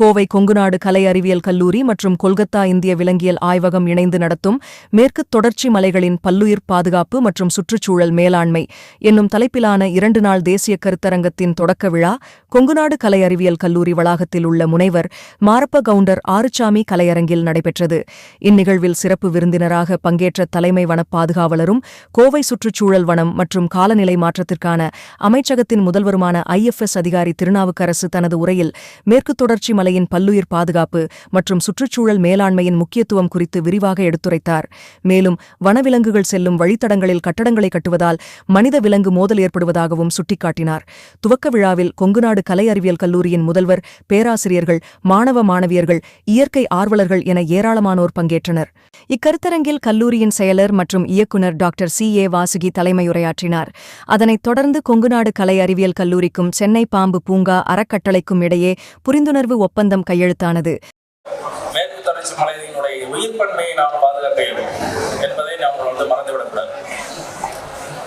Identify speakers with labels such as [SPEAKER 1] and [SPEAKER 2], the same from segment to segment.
[SPEAKER 1] கோவை கொங்குநாடு கலை அறிவியல் கல்லூரி மற்றும் கொல்கத்தா இந்திய விலங்கியல் ஆய்வகம் இணைந்து நடத்தும் மேற்கு தொடர்ச்சி மலைகளின் பல்லுயிர் பாதுகாப்பு மற்றும் சுற்றுச்சூழல் மேலாண்மை என்னும் தலைப்பிலான இரண்டு நாள் தேசிய கருத்தரங்கத்தின் தொடக்க விழா கொங்குநாடு கலை அறிவியல் கல்லூரி வளாகத்தில் உள்ள முனைவர் மாரப்ப கவுண்டர் ஆறுச்சாமி கலையரங்கில் நடைபெற்றது. இந்நிகழ்வில் சிறப்பு விருந்தினராக பங்கேற்ற தலைமை வன பாதுகாவலரும் கோவை சுற்றுச்சூழல் வனம் மற்றும் காலநிலை மாற்றத்திற்கான அமைச்சகத்தின் முதல்வருமான ஐஎஃப்எஸ் அதிகாரி திருநாவுக்கரசு தனது உரையில் மேற்கு தொடர்ச்சி மலை மலையின் பல்லுயிர் பாதுகாப்பு மற்றும் சுற்றுச்சூழல் மேலாண்மையின் முக்கியத்துவம் குறித்து விரிவாக எடுத்துரைத்தார். மேலும் வனவிலங்குகள் செல்லும் வழித்தடங்களில் கட்டடங்களை கட்டுவதால் மனித விலங்கு மோதல் ஏற்படுவதாகவும் சுட்டிக்காட்டினார். துவக்க விழாவில் கொங்குநாடு கலை அறிவியல் கல்லூரியின் முதல்வர் பேராசிரியர்கள் மாணவ மாணவியர்கள் இயற்கை ஆர்வலர்கள் என ஏராளமானோர் பங்கேற்றனர். இக்கருத்தரங்கில் கல்லூரியின் செயலர் மற்றும் இயக்குநர் டாக்டர் சி. ஏ. வாசுகி தலைமையுரையாற்றினார். அதனைத் தொடர்ந்து கொங்குநாடு கலை அறிவியல் கல்லூரிக்கும் சென்னை பாம்பு பூங்கா அறக்கட்டளைக்கும் இடையே புரிந்துணர்வு ஒப்பந்தம் கையெழுத்தானது.
[SPEAKER 2] மேற்கு தொடர்ச்சி மலையினுடைய உயிர்ப்பன்மையை நாம் பாதுகாக்க வேண்டும் என்பதை நாம் வந்து மறந்துவிடக்கூடாது.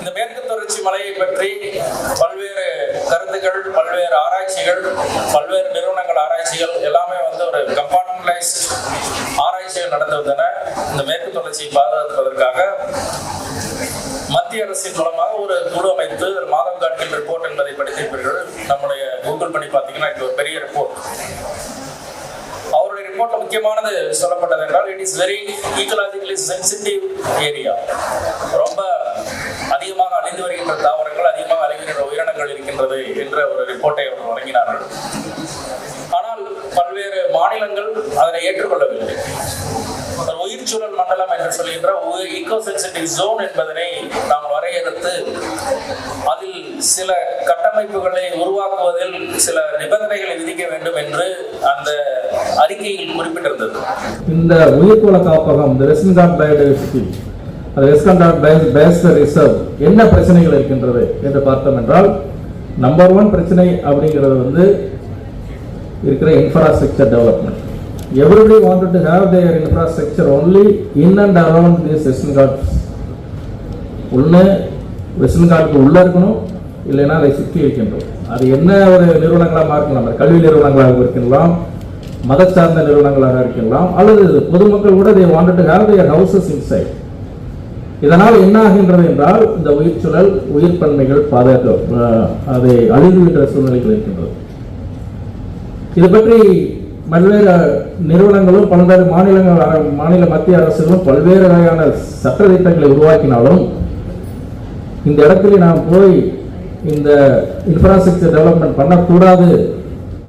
[SPEAKER 2] இந்த மேற்கு தொடர்ச்சி மலையை பற்றி பல்வேறு கருத்துக்கள் பல்வேறு ஆராய்ச்சிகள் பல்வேறு நிறுவனங்கள் ஆராய்ச்சிகள் எல்லாமே வந்து ஒரு கம்பார்ட்மெண்டலைஸ் ஆராய்ச்சிகள் நடந்து வந்தன. இந்த மேற்கு தொடர்ச்சியை பாதுகாப்பதற்காக மத்திய அரசின் மூலமாக ஒரு குழு அமைத்து மாதம் காட்டில் ரிப்போர்ட் என்பதை படித்திருப்பீர்கள். ரிப்போர்ட்ல முக்கியமானது சொல்லப்பட்டது என்றால் it is very ecologically sensitive area ரொம்ப அதிகமாக அழிந்து வருகின்ற தாவரங்கள் அதிகமாக அழிகின்ற உயிரினங்கள் இருக்கின்றது என்ற ஒரு ரிப்போர்ட்டை அவர் வழங்கினார்கள். ஆனால் பல்வேறு மாநிலங்கள் அதனை ஏற்றுக்கொள்ளவில்லை. உயிர் உயிர்ச்சூழல் மண்டலம் என்று சொல்கின்ற ஈகோ சென்சிட்டிவ் ஜோன் என்பதனை நாம் வரையறுத்து அதில் சில கட்டமைப்புகளை உருவாக்குவதில் சில நிபந்தனைகளை விதிக்க வேண்டும் என்று அந்த அறிக்கையில் குறிப்பிட்டிருந்தது.
[SPEAKER 3] இந்த உயிர்கோள காப்பகம் இந்த வெஸ்டர்ன் பயோடைவர்சிட்டி ரிசர்வ் என்ன பிரச்சனைகள் இருக்கின்றது என்று பார்த்தோம் என்றால் நம்பர் ஒன் பிரச்சனை அப்படிங்கிறது வந்து இருக்கிற infrastructure development everybody wanted to have their infrastructure only in and around this western ghats ஒன்று வெஸ்டர்ன் கார்டுக்கு உள்ள இருக்கணும் இல்லைன்னா அதை சுற்றி இருக்கின்றோம். அது என்ன ஒரு நிறுவனங்களாக இருக்கலாம் கல்வி நிறுவனங்களாக இருக்கலாம் மத சார்ந்த நிறுவனங்களாக இருக்கலாம் அல்லது பொதுமக்கள் கூட they wanted have have houses inside இதனால் என்ன ஆகின்றது என்றால் இந்த உயிர்ச்சூழல் உயிர் பன்மைகள் பாதுகாக்க அதை அழிந்துவிட்ட சூழ்நிலைகள் இருக்கின்றது. இது பற்றி பல்வேறு நிறுவனங்களும் பல்வேறு மாநிலங்கள் மாநில மத்திய அரசுகளும் பல்வேறு வகையான சட்ட திட்டங்களை உருவாக்கினாலும் இந்த இடத்துல நாம் போய் இந்த இன்ஃப்ராஸ்ட்ரக்சர் டெவலப்மெண்ட் பண்ணக்கூடாது